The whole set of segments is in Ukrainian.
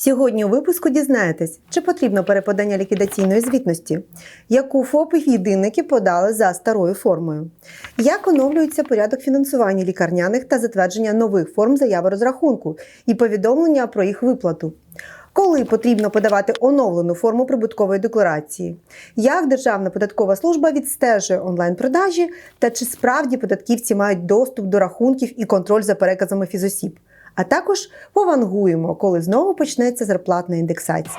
Сьогодні у випуску дізнаєтесь, чи потрібно переподання ліквідаційної звітності, яку ФОПи єдинники подали за старою формою, як оновлюється порядок фінансування лікарняних та затвердження нових форм заяви розрахунку і повідомлення про їх виплату. Коли потрібно подавати оновлену форму прибуткової декларації, як Державна податкова служба відстежує онлайн-продажі та чи справді податківці мають доступ до рахунків і контроль за переказами фізосіб. А також повангуємо, коли знову почнеться зарплатна індексація.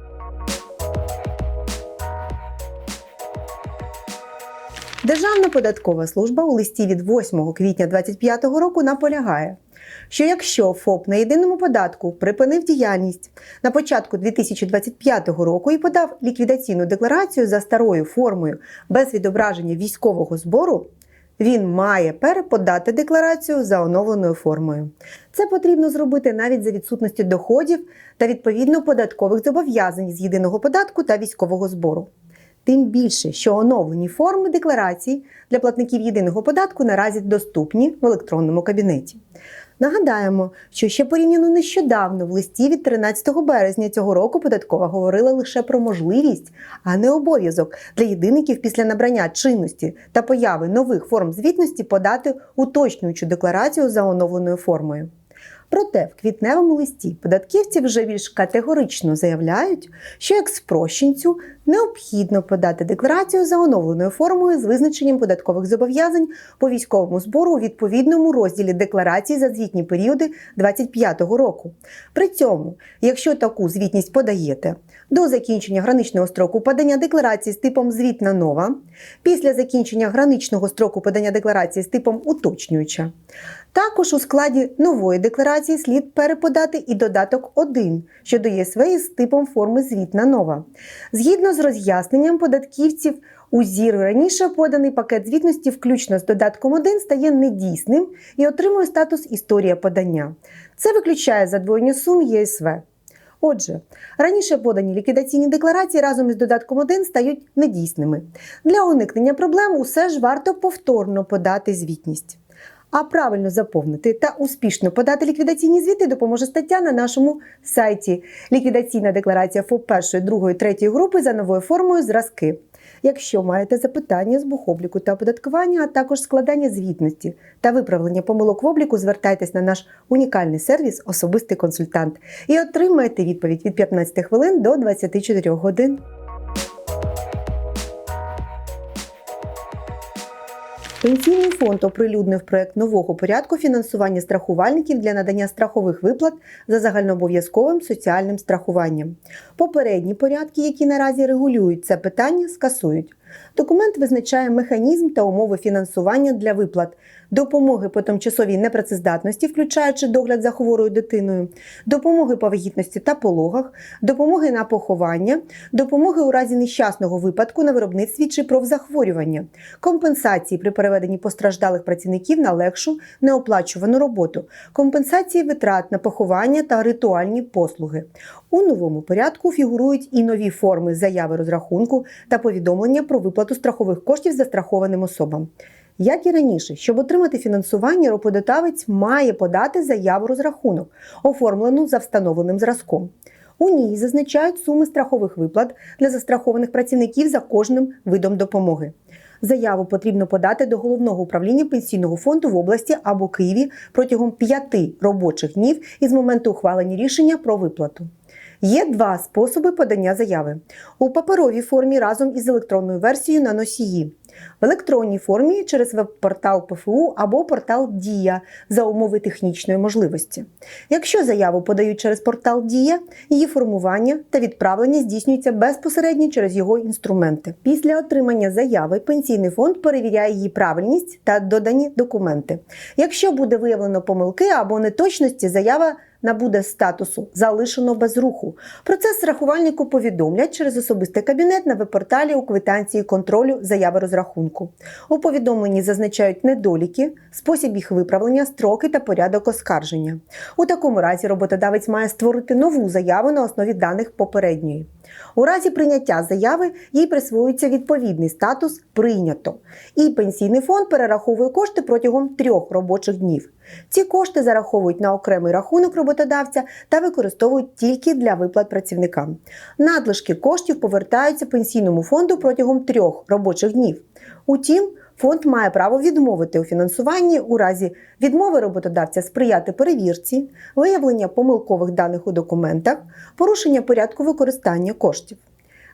Державна податкова служба у листі від 8 квітня 2025 року наполягає, що якщо ФОП на єдиному податку припинив діяльність на початку 2025 року і подав ліквідаційну декларацію за старою формою без відображення військового збору, він має переподати декларацію за оновленою формою. Це потрібно зробити навіть за відсутності доходів та відповідно податкових зобов'язань з єдиного податку та військового збору. Тим більше, що оновлені форми декларацій для платників єдиного податку наразі доступні в електронному кабінеті. Нагадаємо, що ще порівняно нещодавно в листі від 13 березня цього року податкова говорила лише про можливість, а не обов'язок для єдиників після набрання чинності та появи нових форм звітності подати уточнюючу декларацію за оновленою формою. Проте в квітневому листі податківці вже більш категорично заявляють, що як спрощенцю необхідно подати декларацію за оновленою формою з визначенням податкових зобов'язань по військовому збору у відповідному розділі декларації за звітні періоди 2025 року. При цьому, якщо таку звітність подаєте до закінчення граничного строку подання декларації з типом звітна нова, після закінчення граничного строку подання декларації з типом уточнююча. Також у складі нової декларації слід переподати і додаток 1 щодо ЄСВ з типом форми звітна нова. Згідно з роз'ясненням податківців, у ЗІР раніше поданий пакет звітності, включно з додатком 1, стає недійсним і отримує статус історія подання. Це виключає задвоєння сум ЄСВ. Отже, раніше подані ліквідаційні декларації разом із додатком 1 стають недійсними. Для уникнення проблем усе ж варто повторно подати звітність. А правильно заповнити та успішно подати ліквідаційні звіти допоможе стаття на нашому сайті. Ліквідаційна декларація ФОП першої, другої, третьої групи за новою формою зразки. Якщо маєте запитання з бухобліку та оподаткування, а також складання звітності та виправлення помилок в обліку, звертайтесь на наш унікальний сервіс Особистий консультант і отримаєте відповідь від 15 хвилин до 24 годин. Пенсійний фонд оприлюднив проект нового порядку фінансування страхувальників для надання страхових виплат за загальнообов'язковим соціальним страхуванням. Попередні порядки, які наразі регулюють це питання, скасують. Документ визначає механізм та умови фінансування для виплат, допомоги по тимчасовій непрацездатності, включаючи догляд за хворою дитиною, допомоги по вагітності та пологах, допомоги на поховання, допомоги у разі нещасного випадку на виробництві чи профзахворювання, компенсації при переведенні постраждалих працівників на легшу неоплачувану роботу, компенсації витрат на поховання та ритуальні послуги. У новому порядку фігурують і нові форми заяви розрахунку та повідомлення про виплату страхових коштів застрахованим особам. Як і раніше, щоб отримати фінансування, роботодавець має подати заяву розрахунок, оформлену за встановленим зразком. У ній зазначають суми страхових виплат для застрахованих працівників за кожним видом допомоги. Заяву потрібно подати до головного управління пенсійного фонду в області або Києві протягом п'яти робочих днів із моменту ухвалення рішення про виплату. Є два способи подання заяви у паперовій формі разом із електронною версією на носії, в електронній формі через веб-портал ПФУ або портал Дія за умови технічної можливості. Якщо заяву подають через портал Дія, її формування та відправлення здійснюється безпосередньо через його інструменти. Після отримання заяви пенсійний фонд перевіряє її правильність та додані документи. Якщо буде виявлено помилки або неточності, заява набуде статусу залишено без руху. Про це страхувальнику повідомлять через особистий кабінет на веб-порталі у квитанції контролю заяви розрахунку. У повідомленні зазначають недоліки, спосіб їх виправлення, строки та порядок оскарження. У такому разі роботодавець має створити нову заяву на основі даних попередньої. У разі прийняття заяви їй присвоюється відповідний статус прийнято, і пенсійний фонд перераховує кошти протягом трьох робочих днів. Ці кошти зараховують на окремий рахунок роботодавця та використовують тільки для виплат працівникам. Надлишки коштів повертаються пенсійному фонду протягом трьох робочих днів. Утім, фонд має право відмовити у фінансуванні у разі відмови роботодавця сприяти перевірці, виявлення помилкових даних у документах, порушення порядку використання коштів.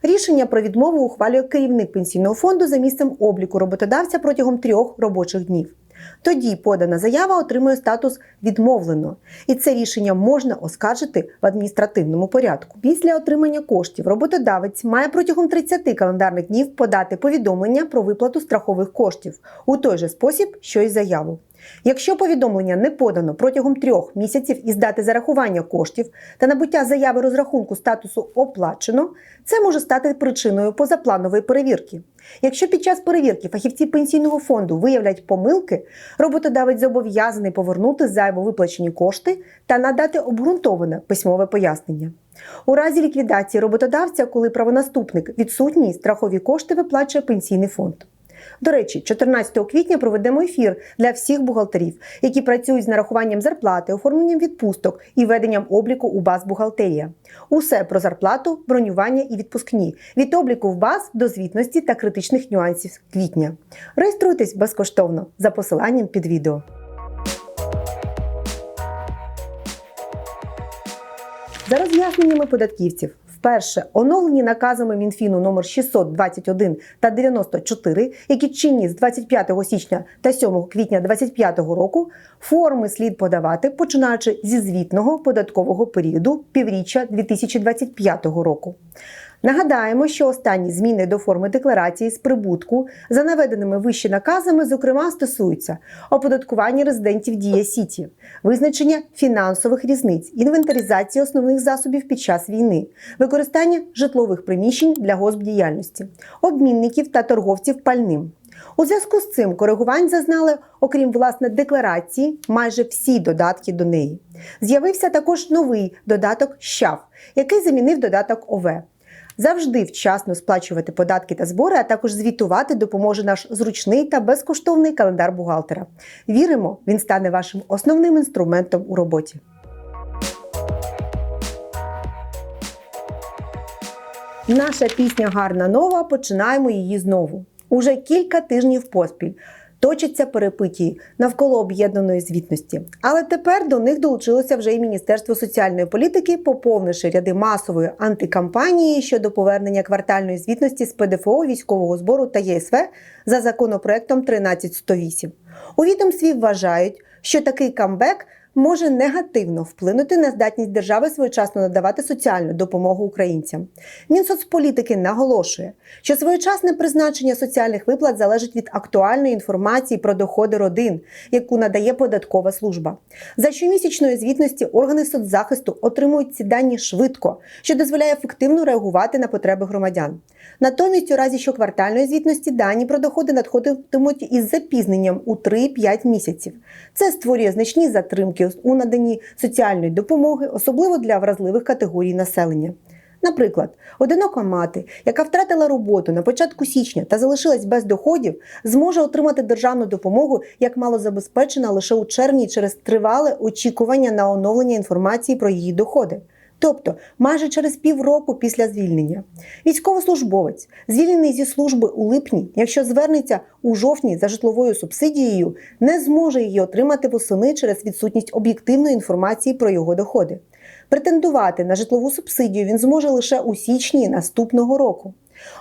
Рішення про відмову ухвалює керівник пенсійного фонду за місцем обліку роботодавця протягом трьох робочих днів. Тоді подана заява отримує статус відмовлено, і це рішення можна оскаржити в адміністративному порядку. Після отримання коштів роботодавець має протягом 30 календарних днів подати повідомлення про виплату страхових коштів у той же спосіб, що й заяву. Якщо повідомлення не подано протягом трьох місяців із дати зарахування коштів та набуття заяви розрахунку статусу оплачено, це може стати причиною позапланової перевірки. Якщо під час перевірки фахівці пенсійного фонду виявлять помилки, роботодавець зобов'язаний повернути зайво виплачені кошти та надати обґрунтоване письмове пояснення. У разі ліквідації роботодавця, коли правонаступник відсутній, страхові кошти виплачує пенсійний фонд. До речі, 14 квітня проведемо ефір для всіх бухгалтерів, які працюють з нарахуванням зарплати, оформленням відпусток і веденням обліку у баз бухгалтерія. Усе про зарплату, бронювання і відпускні від обліку в баз до звітності та критичних нюансів квітня. Реєструйтесь безкоштовно за посиланням під відео. За роз'ясненнями податківців, вперше оновлені наказами Мінфіну номер 621 та 94, які чинні з 25 січня та 7 квітня 2025 року, форми слід подавати починаючи зі звітного податкового періоду півріччя 2025 року. Нагадаємо, що останні зміни до форми декларації з прибутку за наведеними вище наказами, зокрема, стосуються оподаткування резидентів Дія Сіті, визначення фінансових різниць, інвентаризації основних засобів під час війни, використання житлових приміщень для госпдіяльності, обмінників та торговців пальним. У зв'язку з цим коригувань зазнали, окрім власне декларації, майже всі додатки до неї. З'явився також новий додаток «Щав», який замінив додаток ОВ. Завжди вчасно сплачувати податки та збори, а також звітувати допоможе наш зручний та безкоштовний календар бухгалтера. Віримо, він стане вашим основним інструментом у роботі. Наша пісня гарна нова. Починаємо її знову. Уже кілька тижнів поспіль. Точаться перепитії навколо об'єднаної звітності. Але тепер до них долучилося вже і Міністерство соціальної політики, поповнивши ряди масової антикампанії щодо повернення квартальної звітності з ПДФО військового збору та ЄСВ за законопроектом 13108. У відомстві вважають, що такий камбек може негативно вплинути на здатність держави своєчасно надавати соціальну допомогу українцям. Мінсоцполітики наголошує, що своєчасне призначення соціальних виплат залежить від актуальної інформації про доходи родин, яку надає податкова служба. За щомісячної звітності органи соцзахисту отримують ці дані швидко, що дозволяє ефективно реагувати на потреби громадян. Натомість, у разі щоквартальної звітності дані про доходи надходитимуть із запізненням у 3-5 місяців. Це створює значні затримки у наданні соціальної допомоги, особливо для вразливих категорій населення. Наприклад, одинока мати, яка втратила роботу на початку січня та залишилась без доходів, зможе отримати державну допомогу як малозабезпечена лише у червні через тривале очікування на оновлення інформації про її доходи. Тобто майже через півроку після звільнення. Військовослужбовець, звільнений зі служби у липні, якщо звернеться у жовтні за житловою субсидією, не зможе її отримати восени через відсутність об'єктивної інформації про його доходи. Претендувати на житлову субсидію він зможе лише у січні наступного року.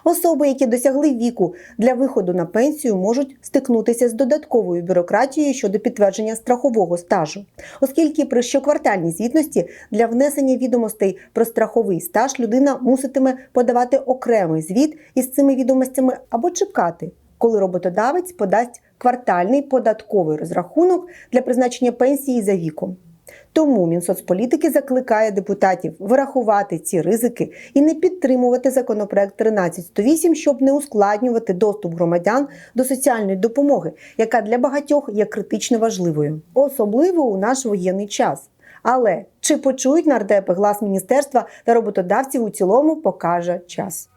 Особи, які досягли віку для виходу на пенсію, можуть стикнутися з додатковою бюрократією щодо підтвердження страхового стажу, оскільки при щоквартальній звітності для внесення відомостей про страховий стаж людина муситиме подавати окремий звіт із цими відомостями або чекати, коли роботодавець подасть квартальний податковий розрахунок для призначення пенсії за віком. Тому Мінсоцполітики закликає депутатів врахувати ці ризики і не підтримувати законопроект 1308, щоб не ускладнювати доступ громадян до соціальної допомоги, яка для багатьох є критично важливою, особливо у наш воєнний час. Але чи почують нардепи глас міністерства та роботодавців у цілому, покаже час.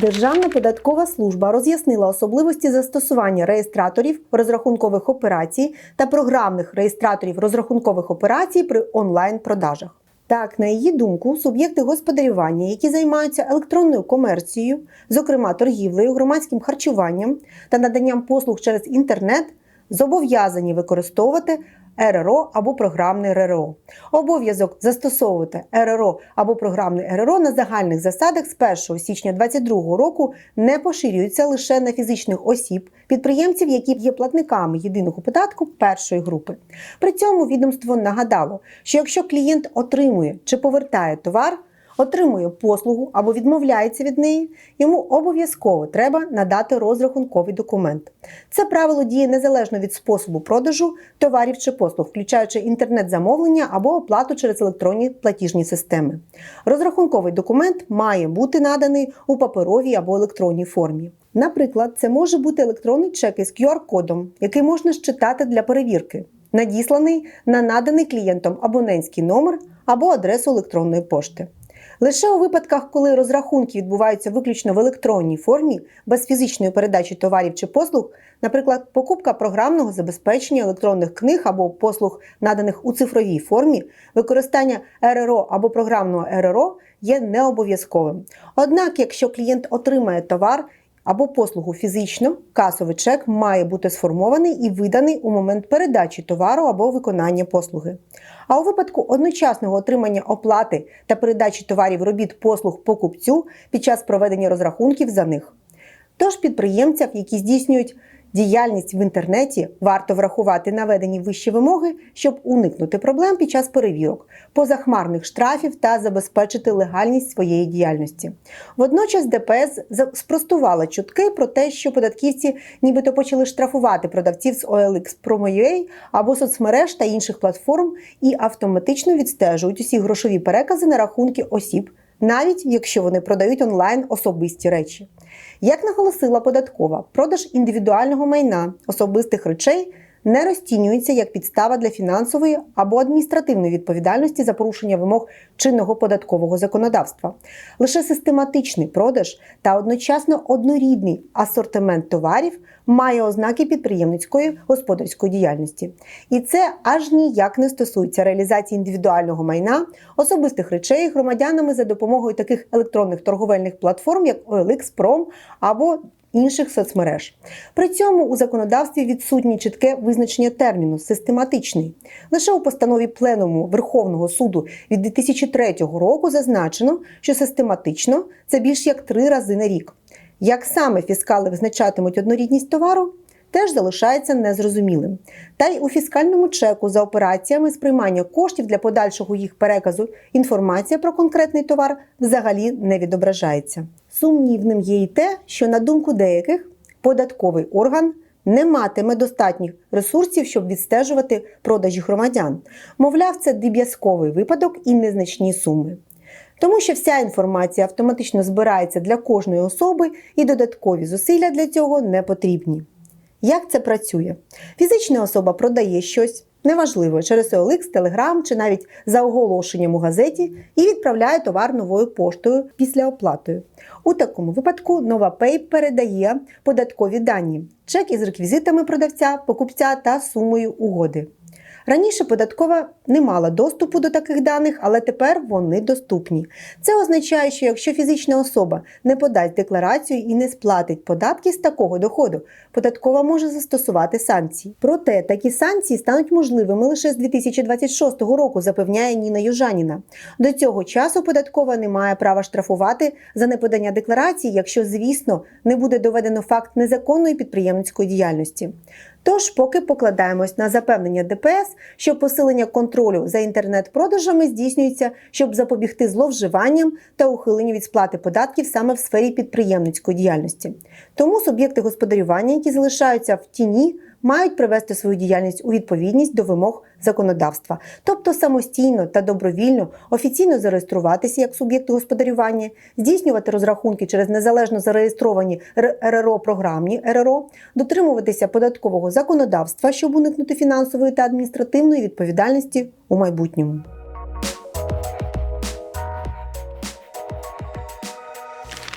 Державна податкова служба роз'яснила особливості застосування реєстраторів розрахункових операцій та програмних реєстраторів розрахункових операцій при онлайн-продажах. Так, на її думку, суб'єкти господарювання, які займаються електронною комерцією, зокрема торгівлею, громадським харчуванням та наданням послуг через інтернет, зобов'язані використовувати РРО або програмне РРО. Обов'язок застосовувати РРО або програмне РРО на загальних засадах з 1 січня 2022 року не поширюється лише на фізичних осіб, підприємців, які є платниками єдиного податку першої групи. При цьому відомство нагадало, що якщо клієнт отримує чи повертає товар, отримує послугу або відмовляється від неї, йому обов'язково треба надати розрахунковий документ. Це правило діє незалежно від способу продажу товарів чи послуг, включаючи інтернет-замовлення або оплату через електронні платіжні системи. Розрахунковий документ має бути наданий у паперовій або електронній формі. Наприклад, це може бути електронний чек із QR-кодом, який можна считати для перевірки, надісланий на наданий клієнтом абонентський номер або адресу електронної пошти. Лише у випадках, коли розрахунки відбуваються виключно в електронній формі, без фізичної передачі товарів чи послуг, наприклад, покупка програмного забезпечення електронних книг або послуг, наданих у цифровій формі, використання РРО або програмного РРО є необов'язковим. Однак, якщо клієнт отримає товар, або послугу фізично, касовий чек має бути сформований і виданий у момент передачі товару або виконання послуги. А у випадку одночасного отримання оплати та передачі товарів робіт послуг покупцю під час проведення розрахунків за них. Тож підприємцям, які здійснюють діяльність в інтернеті, варто врахувати наведені вищі вимоги, щоб уникнути проблем під час перевірок, позахмарних штрафів та забезпечити легальність своєї діяльності. Водночас ДПС спростувала чутки про те, що податківці нібито почали штрафувати продавців з OLX Promo.ua або соцмереж та інших платформ і автоматично відстежують усі грошові перекази на рахунки осіб, навіть якщо вони продають онлайн особисті речі. Як наголосила податкова, продаж індивідуального майна особистих речей не розцінюється як підстава для фінансової або адміністративної відповідальності за порушення вимог чинного податкового законодавства. Лише систематичний продаж та одночасно однорідний асортимент товарів має ознаки підприємницької господарської діяльності. І це аж ніяк не стосується реалізації індивідуального майна, особистих речей громадянами за допомогою таких електронних торговельних платформ, як OLX, Prom або інших соцмереж. При цьому у законодавстві відсутнє чітке визначення терміну систематичний. Лише у постанові Пленуму Верховного суду від 2003 року зазначено, що систематично це більш як три рази на рік. Як саме фіскали визначатимуть однорідність товару? Теж залишається незрозумілим. Та й у фіскальному чеку за операціями з приймання коштів для подальшого їх переказу інформація про конкретний товар взагалі не відображається. Сумнівним є й те, що на думку деяких податковий орган не матиме достатніх ресурсів, щоб відстежувати продажі громадян. Мовляв, це дріб'язковий випадок і незначні суми. Тому що вся інформація автоматично збирається для кожної особи і додаткові зусилля для цього не потрібні. Як це працює? Фізична особа продає щось, неважливо, через OLX, Telegram чи навіть за оголошенням у газеті і відправляє товар новою поштою після оплатою. У такому випадку NovaPay передає податкові дані, чек із реквізитами продавця, покупця та сумою угоди. Раніше податкова не мала доступу до таких даних, але тепер вони доступні. Це означає, що якщо фізична особа не подасть декларацію і не сплатить податки з такого доходу, податкова може застосувати санкції. Проте такі санкції стануть можливими лише з 2026 року, запевняє Ніна Южаніна. До цього часу податкова не має права штрафувати за неподання декларації, якщо, звісно, не буде доведено факт незаконної підприємницької діяльності. Тож, поки покладаємось на запевнення ДПС, що посилення контролю за інтернет-продажами здійснюється, щоб запобігти зловживанням та ухиленню від сплати податків саме в сфері підприємницької діяльності. Тому суб'єкти господарювання, які залишаються в тіні, мають привести свою діяльність у відповідність до вимог законодавства, тобто самостійно та добровільно офіційно зареєструватися як суб'єкти господарювання, здійснювати розрахунки через незалежно зареєстровані РРО програмні РРО, дотримуватися податкового законодавства, щоб уникнути фінансової та адміністративної відповідальності у майбутньому.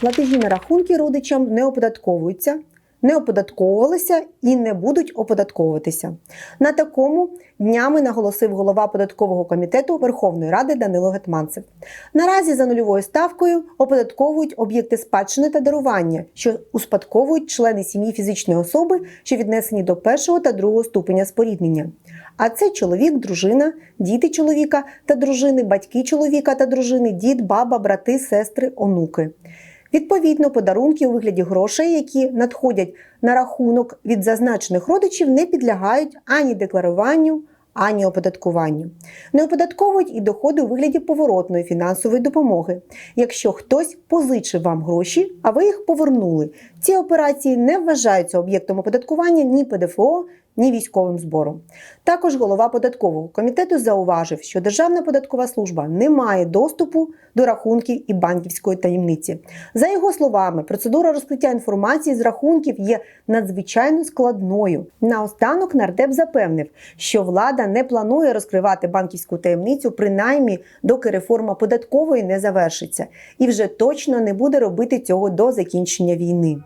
Платежі на рахунки родичам не оподатковуються, не оподатковувалися і не будуть оподатковуватися. На такому днями наголосив голова податкового комітету Верховної Ради Данило Гетманцев. Наразі за нульовою ставкою оподатковують об'єкти спадщини та дарування, що успадковують члени сім'ї фізичної особи, що віднесені до першого та другого ступеня споріднення. А це чоловік, дружина, діти чоловіка та дружини, батьки чоловіка та дружини, дід, баба, брати, сестри, онуки. Відповідно, подарунки у вигляді грошей, які надходять на рахунок від зазначених родичів, не підлягають ані декларуванню, ані оподаткуванню. Не оподатковують і доходи у вигляді поворотної фінансової допомоги. Якщо хтось позичив вам гроші, а ви їх повернули, ці операції не вважаються об'єктом оподаткування ні ПДФО, ні військовим збором. Також голова податкового комітету зауважив, що Державна податкова служба не має доступу до рахунків і банківської таємниці. За його словами, процедура розкриття інформації з рахунків є надзвичайно складною. Наостанок нардеп запевнив, що влада не планує розкривати банківську таємницю, принаймні доки реформа податкової не завершиться, і вже точно не буде робити цього до закінчення війни.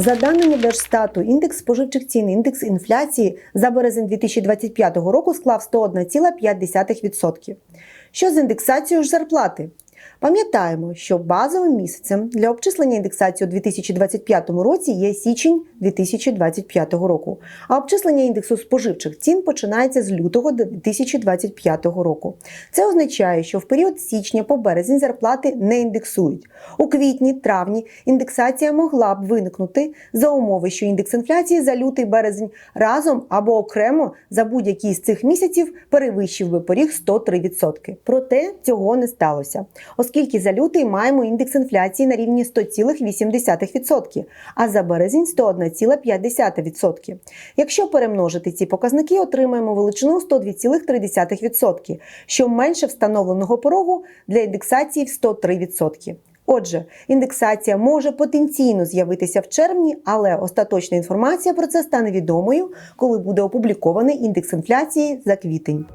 За даними Держстату, індекс споживчих цін, індекс інфляції за березень 2025 року склав 101,5%. Що з індексацією ж зарплати? Пам'ятаємо, що базовим місяцем для обчислення індексації у 2025 році є січень 2025 року, а обчислення індексу споживчих цін починається з лютого 2025 року. Це означає, що в період січня по березень зарплати не індексують. У квітні, травні індексація могла б виникнути за умови, що індекс інфляції за лютий березень разом або окремо за будь-який з цих місяців перевищив би поріг 103%. Проте цього не сталося оскільки за лютий маємо індекс інфляції на рівні 100,8%, а за березень 101,5%. Якщо перемножити ці показники, отримаємо величину 102,3%, що менше встановленого порогу для індексації в 103%. Отже, індексація може потенційно з'явитися в червні, але остаточна інформація про це стане відомою, коли буде опублікований індекс інфляції за квітень.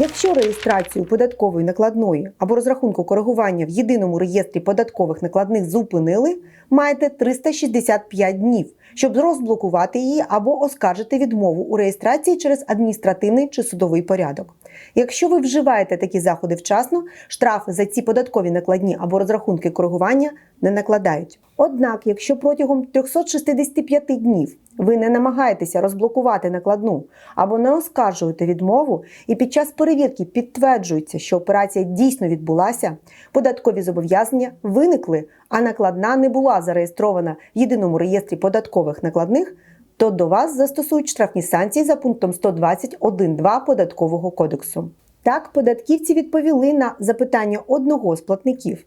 Якщо реєстрацію податкової накладної або розрахунку коригування в єдиному реєстрі податкових накладних зупинили, маєте 365 днів, щоб розблокувати її або оскаржити відмову у реєстрації через адміністративний чи судовий порядок. Якщо ви вживаєте такі заходи вчасно, штрафи за ці податкові накладні або розрахунки коригування не накладають. Однак, якщо протягом 365 днів ви не намагаєтеся розблокувати накладну або не оскаржуєте відмову, і під час перевірки підтверджується, що операція дійсно відбулася, податкові зобов'язання виникли, а накладна не була зареєстрована в єдиному реєстрі податкових накладних, то до вас застосують штрафні санкції за пунктом 121.2 податкового кодексу. Так, податківці відповіли на запитання одного з платників.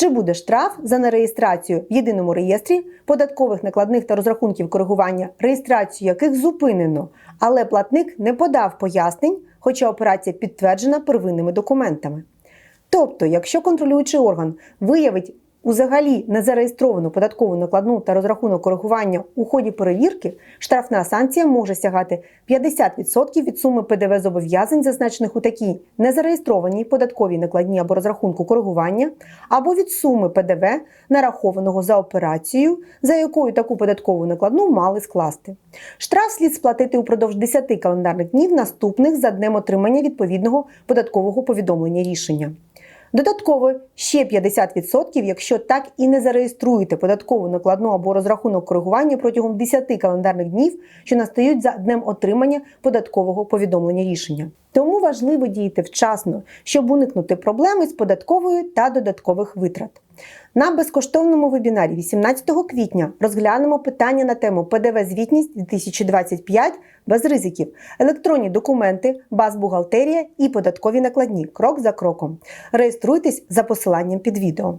Чи буде штраф за нереєстрацію в єдиному реєстрі податкових накладних та розрахунків коригування, реєстрацію яких зупинено, але платник не подав пояснень, хоча операція підтверджена первинними документами. Тобто, якщо контролюючий орган виявить Узагалі незареєстровану податкову накладну та розрахунок коригування у ході перевірки штрафна санкція може сягати 50% від суми ПДВ зобов'язань, зазначених у такій незареєстрованій податковій накладні або розрахунку коригування, або від суми ПДВ, нарахованого за операцією, за якою таку податкову накладну мали скласти. Штраф слід сплатити упродовж 10 календарних днів наступних за днем отримання відповідного податкового повідомлення рішення. Додатково ще 50%, якщо так і не зареєструєте податкову накладну або розрахунок коригування протягом 10 календарних днів, що настають за днем отримання податкового повідомлення рішення. Тому важливо діяти вчасно, щоб уникнути проблеми з податковою та додаткових витрат. На безкоштовному вебінарі 18 квітня розглянемо питання на тему ПДВ-звітність 2025 без ризиків, електронні документи, баз-бухгалтерія і податкові накладні крок за кроком. Реєструйтесь за посиланням під відео.